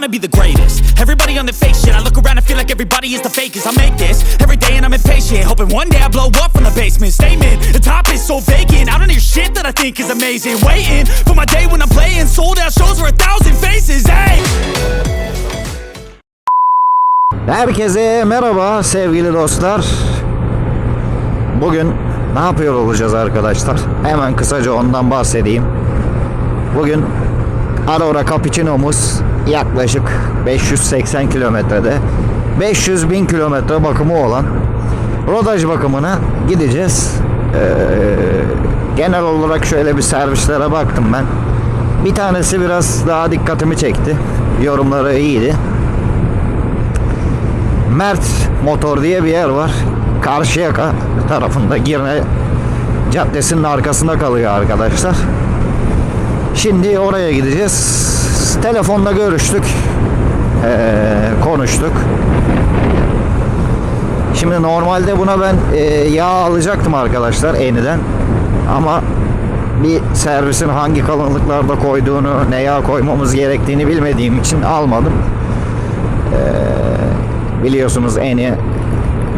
Wanna be the greatest. Everybody on the fake shit. I look around and feel like everybody is the fakest. I make this every day and I'm impatient. Hoping one day I blow up from the basement. Statement, the top is so vacant. I don't hear shit that I think is amazing. Waiting for my day when I'm playing sold out shows for a thousand faces. Hey! Herkese merhaba sevgili dostlar. Bugün ne yapıyor olacağız arkadaşlar? Hemen kısaca ondan bahsedeyim. Bugün Aurora Cappuccino'muz yaklaşık 580 kilometrede 500 bin kilometre bakımı olan rodaj bakımına gideceğiz. Ee, genel olarak şöyle bir servislere baktım ben. Bir tanesi biraz daha dikkatimi çekti. Yorumları iyiydi. Mert Motor diye bir yer var. Karşıyaka tarafında Girne Caddesi'nin arkasında kalıyor arkadaşlar. Şimdi oraya gideceğiz. Telefonda görüştük. Ee, konuştuk. Şimdi normalde buna ben e, yağ alacaktım arkadaşlar eniden. Ama bir servisin hangi kalınlıklarda koyduğunu, ne yağ koymamız gerektiğini bilmediğim için almadım. Biliyorsunuz Eni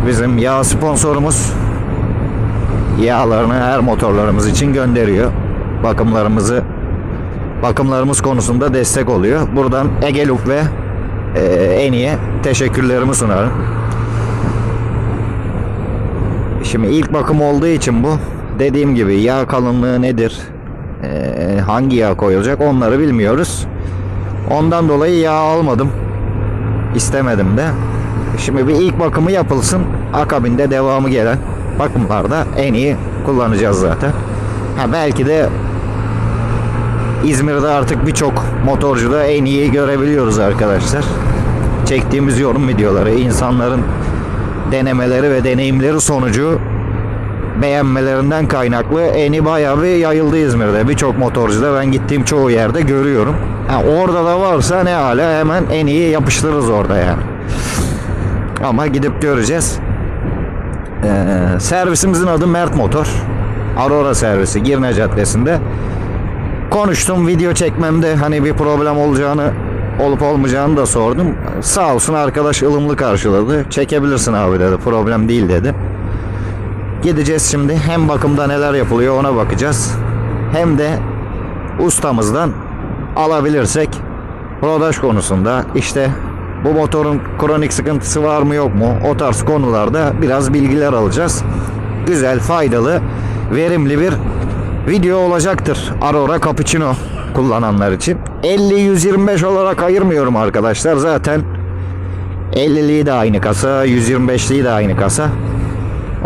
bizim yağ sponsorumuz. Yağlarını her motorlarımız için gönderiyor. Bakımlarımızı bakımlarımız konusunda destek oluyor. Buradan Egeluk ve e, Eni'ye teşekkürlerimi sunarım. Şimdi ilk bakım olduğu için bu. Dediğim gibi yağ kalınlığı nedir? e, hangi yağ koyulacak onları bilmiyoruz. Ondan dolayı yağ almadım. İstemedim de. Şimdi bir ilk bakımı yapılsın. Akabinde devamı gelen bakımlarda en iyi kullanacağız zaten. Ha belki de İzmir'de artık birçok motorcuda en iyi görebiliyoruz arkadaşlar. Çektiğimiz yorum videoları, insanların denemeleri ve deneyimleri sonucu beğenmelerinden kaynaklı eni bayağı bir yayıldı İzmir'de. Birçok motorcuda ben gittiğim çoğu yerde görüyorum. Ha, orada da varsa ne hala hemen en iyi yapıştırırız orada yani. Ama gidip göreceğiz. Ee, servisimizin adı Mert Motor. Aurora servisi Girne Caddesi'nde. Konuştum video çekmemde hani bir problem olacağını olup olmayacağını da sordum. Sağ olsun arkadaş ılımlı karşıladı. Çekebilirsin abi dedi. Problem değil dedi. Gideceğiz şimdi. Hem bakımda neler yapılıyor ona bakacağız. Hem de ustamızdan alabilirsek rodaj konusunda işte bu motorun kronik sıkıntısı var mı yok mu o tarz konularda biraz bilgiler alacağız. Güzel, faydalı, verimli bir video olacaktır. Aurora Cappuccino kullananlar için. 50-125 olarak ayırmıyorum arkadaşlar. Zaten 50'liği de aynı kasa, 125'liği de aynı kasa.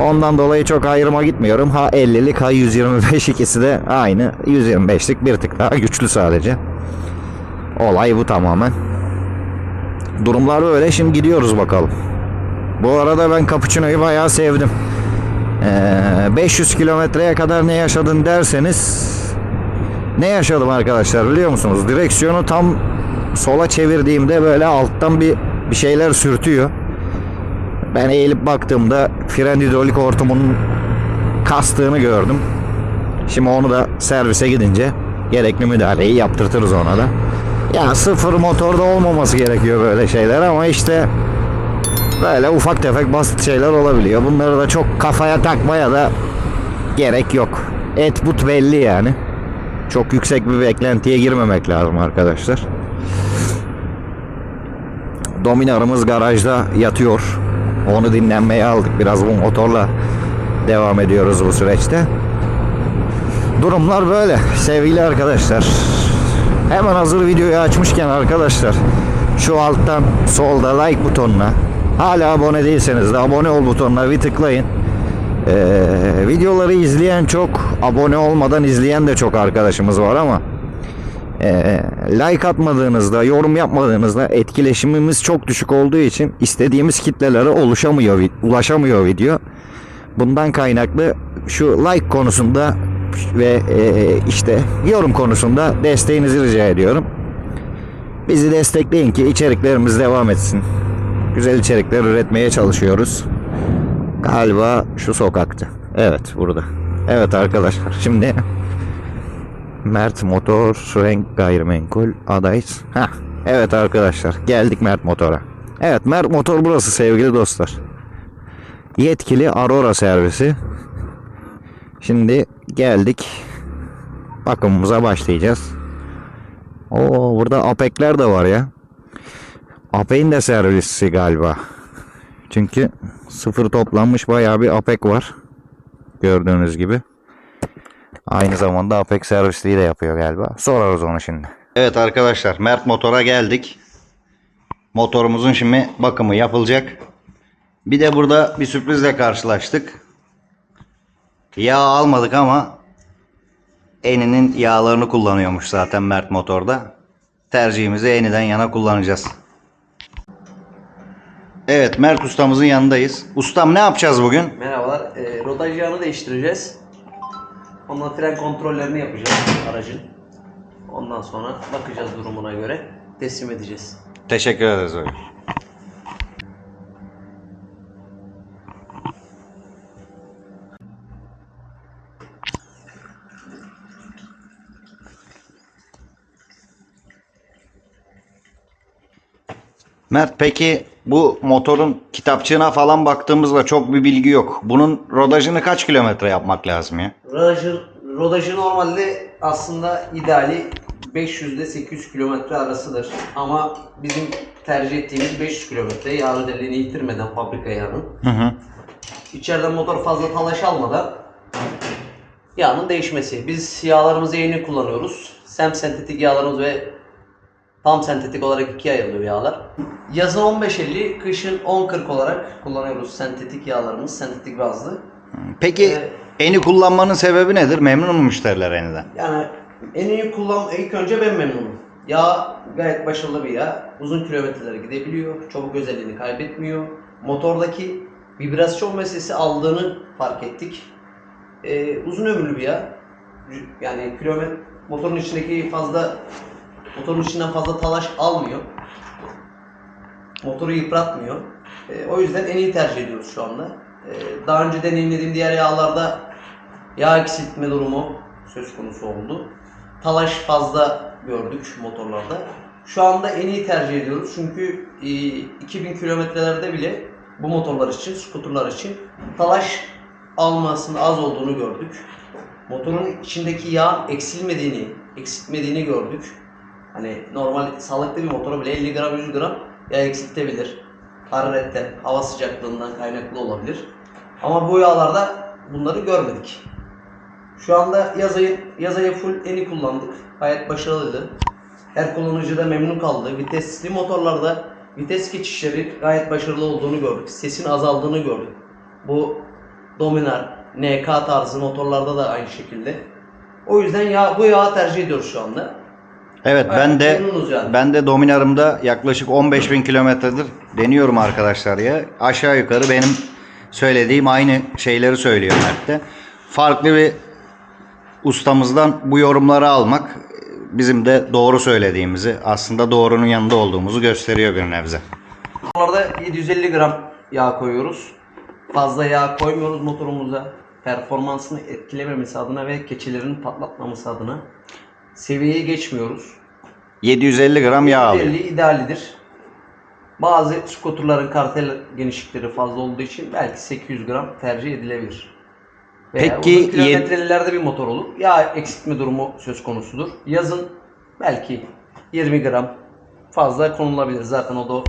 Ondan dolayı çok ayrıma gitmiyorum. Ha 50'lik ha 125 ikisi de aynı. 125'lik bir tık daha güçlü sadece. Olay bu tamamen. Durumlar böyle. Şimdi gidiyoruz bakalım. Bu arada ben Cappuccino'yu bayağı sevdim. Ee, 500 kilometreye kadar ne yaşadın derseniz ne yaşadım arkadaşlar biliyor musunuz? Direksiyonu tam sola çevirdiğimde böyle alttan bir bir şeyler sürtüyor. Ben eğilip baktığımda fren hidrolik hortumunun kastığını gördüm. Şimdi onu da servise gidince gerekli müdahaleyi yaptırtırız ona da. Ya sıfır motorda olmaması gerekiyor böyle şeyler ama işte böyle ufak tefek basit şeyler olabiliyor. Bunları da çok kafaya takmaya da gerek yok. Et but belli yani. Çok yüksek bir beklentiye girmemek lazım arkadaşlar. Dominarımız garajda yatıyor. Onu dinlenmeye aldık. Biraz bu motorla devam ediyoruz bu süreçte. Durumlar böyle sevgili arkadaşlar. Hemen hazır videoyu açmışken arkadaşlar şu alttan solda like butonuna hala abone değilseniz de abone ol butonuna bir tıklayın. Ee, videoları izleyen çok abone olmadan izleyen de çok arkadaşımız var ama Ee, like atmadığınızda, yorum yapmadığınızda etkileşimimiz çok düşük olduğu için istediğimiz kitlelere oluşamıyor, ulaşamıyor video. Bundan kaynaklı şu like konusunda ve e, işte yorum konusunda desteğinizi rica ediyorum. Bizi destekleyin ki içeriklerimiz devam etsin. Güzel içerikler üretmeye çalışıyoruz. Galiba şu sokakta. Evet burada. Evet arkadaşlar şimdi Mert Motor Renk Gayrimenkul adayız. Heh, evet arkadaşlar geldik Mert Motor'a. Evet Mert Motor burası sevgili dostlar. Yetkili Aurora servisi. Şimdi geldik. Bakımımıza başlayacağız. Oo burada Apek'ler de var ya. Apek'in de servisi galiba. Çünkü sıfır toplanmış bayağı bir Apek var. Gördüğünüz gibi. Aynı zamanda Apek servisliği de yapıyor galiba. Sorarız onu şimdi. Evet arkadaşlar Mert Motor'a geldik. Motorumuzun şimdi bakımı yapılacak. Bir de burada bir sürprizle karşılaştık. Yağ almadık ama Eni'nin yağlarını kullanıyormuş zaten Mert Motor'da. Tercihimizi Eni'den yana kullanacağız. Evet Mert ustamızın yanındayız. Ustam ne yapacağız bugün? Merhabalar. E, rodaj yağını değiştireceğiz. Ondan fren kontrollerini yapacağız aracın. Ondan sonra bakacağız durumuna göre teslim edeceğiz. Teşekkür ederiz hocam. Mert peki bu motorun kitapçığına falan baktığımızda çok bir bilgi yok. Bunun rodajını kaç kilometre yapmak lazım ya? Rodajı, rodajı normalde aslında ideali 500 ile 800 kilometre arasıdır. Ama bizim tercih ettiğimiz 500 kilometre yağ deliğini yitirmeden fabrika yağının. Hı hı. İçeriden motor fazla talaş almadan yağının değişmesi. Biz yağlarımızı yeni kullanıyoruz. Sem sentetik yağlarımız ve tam sentetik olarak ikiye ayrılıyor yağlar. Yazın 15.50, kışın 10.40 olarak kullanıyoruz sentetik yağlarımız, sentetik bazlı. Peki Ee, eni kullanmanın sebebi nedir? Memnun mu müşteriler eniden? Yani en iyi kullan ilk önce ben memnunum. Yağ gayet başarılı bir yağ. Uzun kilometrelere gidebiliyor. Çabuk özelliğini kaybetmiyor. Motordaki vibrasyon meselesi aldığını fark ettik. Ee, uzun ömürlü bir yağ. Yani kilometre motorun içindeki fazla motorun içinden fazla talaş almıyor. Motoru yıpratmıyor. Ee, o yüzden en iyi tercih ediyoruz şu anda. Ee, daha önce deneyimlediğim diğer yağlarda yağ eksiltme durumu söz konusu oldu. Talaş fazla gördük motorlarda. Şu anda en iyi tercih ediyoruz çünkü e, 2000 kilometrelerde bile bu motorlar için, skuterlar için talaş almasının az olduğunu gördük. Motorun içindeki yağın eksilmediğini, eksiltmediğini gördük. Hani normal sağlıklı bir motora bile 50 gram 100 gram yağ eksiltebilir. Hararetten, hava sıcaklığından kaynaklı olabilir. Ama bu yağlarda bunları görmedik. Şu anda yaz ayı, yaz ayı full eni kullandık. Gayet başarılıydı. Her kullanıcı da memnun kaldı. Vitesli motorlarda vites geçişleri gayet başarılı olduğunu gördük. Sesin azaldığını gördük. Bu Dominar, NK tarzı motorlarda da aynı şekilde. O yüzden ya bu yağı tercih ediyoruz şu anda. Evet ben de memnunuz yani. ben de Dominar'ımda yaklaşık 15 bin kilometredir deniyorum arkadaşlar ya. Aşağı yukarı benim söylediğim aynı şeyleri söylüyor Mert de. Farklı bir ustamızdan bu yorumları almak bizim de doğru söylediğimizi aslında doğrunun yanında olduğumuzu gösteriyor bir nebze. Motorlarda 750 gram yağ koyuyoruz. Fazla yağ koymuyoruz motorumuza. Performansını etkilememesi adına ve keçilerin patlatmaması adına. Seviyeyi geçmiyoruz. 750 gram yağ alıyor. 50 idealidir. Bazı skuterların kartel genişlikleri fazla olduğu için belki 800 gram tercih edilebilir. Veya Peki, kilometrelilerde bir motor olur. Yağ eksiltme durumu söz konusudur. Yazın belki 20 gram fazla konulabilir. Zaten o da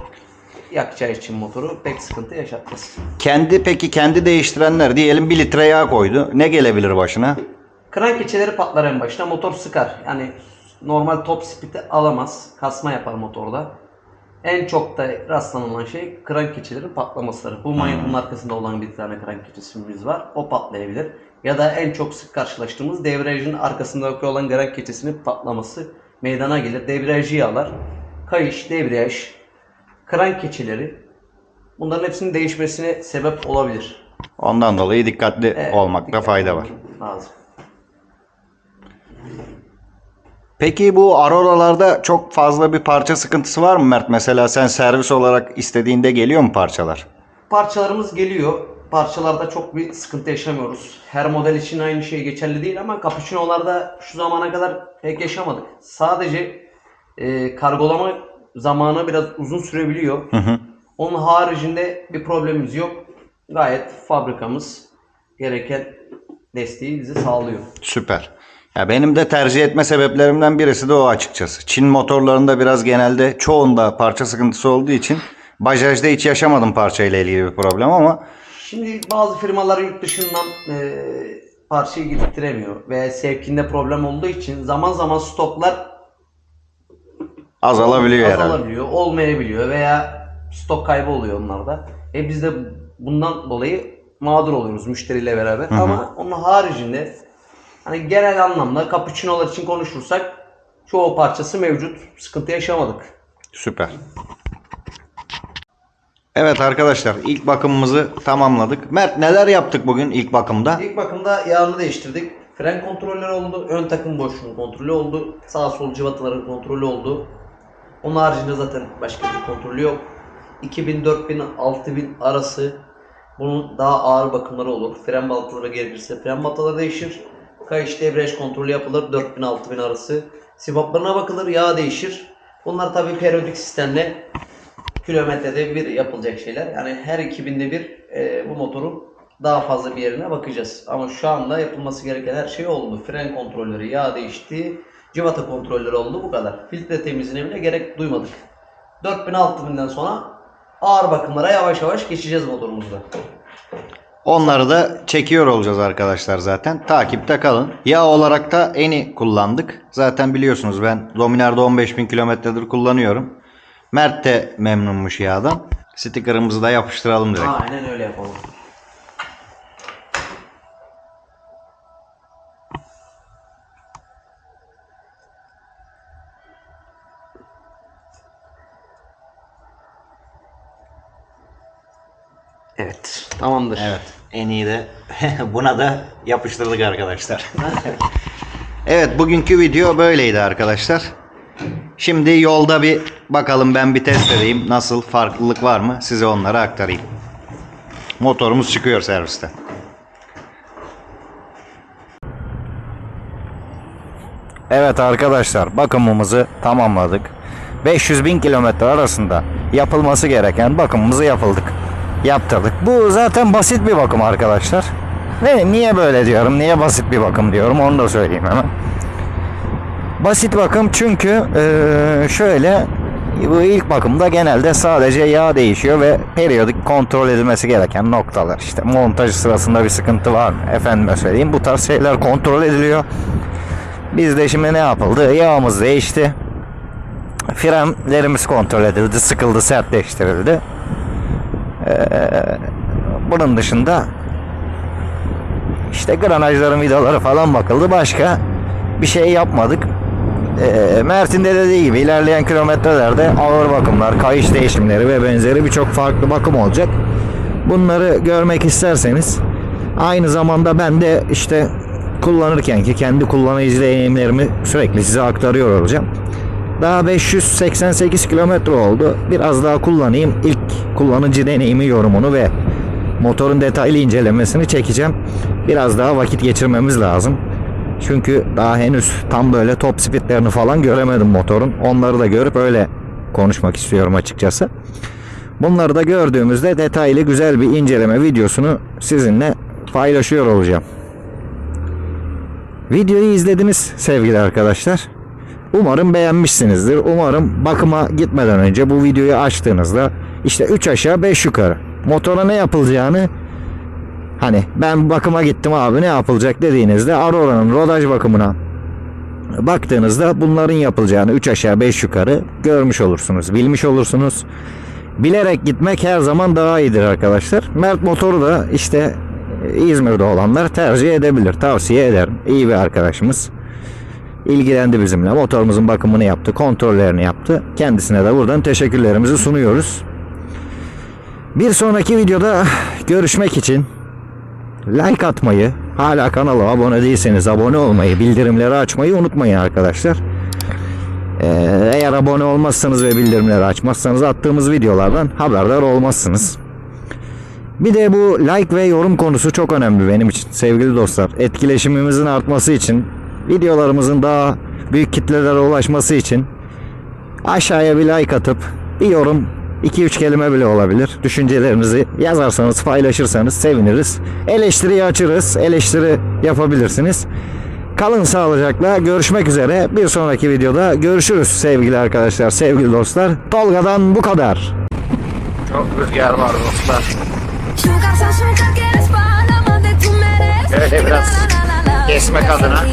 yakacağı için motoru pek sıkıntı yaşatmaz. Kendi peki kendi değiştirenler diyelim 1 litre yağ koydu. Ne gelebilir başına? Kran keçeleri patlar en başta. Motor sıkar. Yani normal top speed'i alamaz. Kasma yapar motorda. En çok da rastlanılan şey kran keçeleri patlamasıdır. Bu manyetın arkasında olan bir tane kran keçesimiz var. O patlayabilir. Ya da en çok sık karşılaştığımız devrejin arkasındaki olan kran keçesinin patlaması meydana gelir. Debriyajı yağlar. Kayış, debriyaj, kran keçileri bunların hepsinin değişmesine sebep olabilir. Ondan dolayı dikkatli Evet, olmakta dikkat fayda var. Lazım. Peki bu Aurora'larda çok fazla bir parça sıkıntısı var mı Mert? Mesela sen servis olarak istediğinde geliyor mu parçalar? Parçalarımız geliyor. Parçalarda çok bir sıkıntı yaşamıyoruz. Her model için aynı şey geçerli değil ama Capuchino'larda şu zamana kadar pek yaşamadık. Sadece e, kargolama zamanı biraz uzun sürebiliyor. Onun haricinde bir problemimiz yok. Gayet fabrikamız gereken desteği bize sağlıyor. Süper. Ya benim de tercih etme sebeplerimden birisi de o açıkçası. Çin motorlarında biraz genelde çoğunda parça sıkıntısı olduğu için Bajaj'da hiç yaşamadım parçayla ilgili bir problem ama Şimdi bazı firmalar yurt dışından e, parçayı getirtiremiyor ve sevkinde problem olduğu için zaman zaman stoklar azalabiliyor herhalde. azalabiliyor, olmayabiliyor veya stok kaybı oluyor onlarda. E biz de bundan dolayı mağdur oluyoruz müşteriyle beraber. Ama onun haricinde hani genel anlamda cappuccino'lar için konuşursak çoğu parçası mevcut. Sıkıntı yaşamadık. Süper. Evet arkadaşlar ilk bakımımızı tamamladık. Mert neler yaptık bugün ilk bakımda? İlk bakımda yağını değiştirdik. Fren kontrolleri oldu. Ön takım boşluğunun kontrolü oldu. Sağ sol cıvataların kontrolü oldu. Onun haricinde zaten başka bir kontrolü yok. 2000, 4000, 6000 arası bunun daha ağır bakımları olur. Fren balataları gerekirse fren balataları değişir. Kayış debriyaj kontrolü yapılır 4000 6000 arası. Sivaplarına bakılır, yağ değişir. Bunlar tabii periyodik sistemle kilometrede bir yapılacak şeyler. Yani her 2000'de bir e, bu motorun daha fazla bir yerine bakacağız. Ama şu anda yapılması gereken her şey oldu. Fren kontrolleri, yağ değişti, civata kontrolleri oldu bu kadar. Filtre temizliğine bile gerek duymadık. 4000 6000'den sonra ağır bakımlara yavaş yavaş geçeceğiz motorumuzda. Onları da çekiyor olacağız arkadaşlar zaten. Takipte kalın. Yağ olarak da Eni kullandık. Zaten biliyorsunuz ben Dominar'da 15.000 kilometredir kullanıyorum. Mert de memnunmuş yağdan. Sticker'ımızı da yapıştıralım direkt. Aynen öyle yapalım. Evet, tamamdır. Evet. En iyi de buna da yapıştırdık arkadaşlar. evet bugünkü video böyleydi arkadaşlar. Şimdi yolda bir bakalım ben bir test edeyim. Nasıl farklılık var mı size onları aktarayım. Motorumuz çıkıyor servisten. Evet arkadaşlar bakımımızı tamamladık. 500 bin kilometre arasında yapılması gereken bakımımızı yapıldık. Yaptırdık. Bu zaten basit bir bakım arkadaşlar. Ve niye böyle diyorum, niye basit bir bakım diyorum onu da söyleyeyim hemen. Basit bakım çünkü eee, şöyle bu ilk bakımda genelde sadece yağ değişiyor ve periyodik kontrol edilmesi gereken noktalar işte montaj sırasında bir sıkıntı var mı efendime söyleyeyim bu tarz şeyler kontrol ediliyor. Bizde şimdi ne yapıldı? Yağımız değişti. Frenlerimiz kontrol edildi, sıkıldı, sertleştirildi. Ee, bunun dışında işte granajların vidaları falan bakıldı. Başka bir şey yapmadık. Ee, Mert'in de dediği gibi ilerleyen kilometrelerde ağır bakımlar, kayış değişimleri ve benzeri birçok farklı bakım olacak. Bunları görmek isterseniz aynı zamanda ben de işte kullanırken ki kendi kullanıcı deneyimlerimi sürekli size aktarıyor olacağım. Daha 588 kilometre oldu. Biraz daha kullanayım. İlk kullanıcı deneyimi yorumunu ve motorun detaylı incelemesini çekeceğim. Biraz daha vakit geçirmemiz lazım. Çünkü daha henüz tam böyle top speedlerini falan göremedim motorun. Onları da görüp öyle konuşmak istiyorum açıkçası. Bunları da gördüğümüzde detaylı güzel bir inceleme videosunu sizinle paylaşıyor olacağım. Videoyu izlediniz sevgili arkadaşlar. Umarım beğenmişsinizdir. Umarım bakıma gitmeden önce bu videoyu açtığınızda işte 3 aşağı 5 yukarı motora ne yapılacağını hani ben bakıma gittim abi ne yapılacak dediğinizde Aurora'nın rodaj bakımına baktığınızda bunların yapılacağını 3 aşağı 5 yukarı görmüş olursunuz, bilmiş olursunuz. Bilerek gitmek her zaman daha iyidir arkadaşlar. Mert motoru da işte İzmir'de olanlar tercih edebilir. Tavsiye ederim. İyi bir arkadaşımız. İlgilendi bizimle. Motorumuzun bakımını yaptı, kontrollerini yaptı. Kendisine de buradan teşekkürlerimizi sunuyoruz. Bir sonraki videoda görüşmek için like atmayı, hala kanala abone değilseniz abone olmayı, bildirimleri açmayı unutmayın arkadaşlar. Ee, eğer abone olmazsanız ve bildirimleri açmazsanız attığımız videolardan haberdar olmazsınız. Bir de bu like ve yorum konusu çok önemli benim için sevgili dostlar. Etkileşimimizin artması için, videolarımızın daha büyük kitlelere ulaşması için aşağıya bir like atıp bir yorum 2-3 kelime bile olabilir. Düşüncelerinizi yazarsanız, paylaşırsanız seviniriz. Eleştiriyi açırız. Eleştiri yapabilirsiniz. Kalın sağlıcakla görüşmek üzere. Bir sonraki videoda görüşürüz sevgili arkadaşlar, sevgili dostlar. Tolga'dan bu kadar. Çok rüzgar var dostlar. Sugar son sugar que eres para más de tu mereces. Öyle biraz kesmek adına.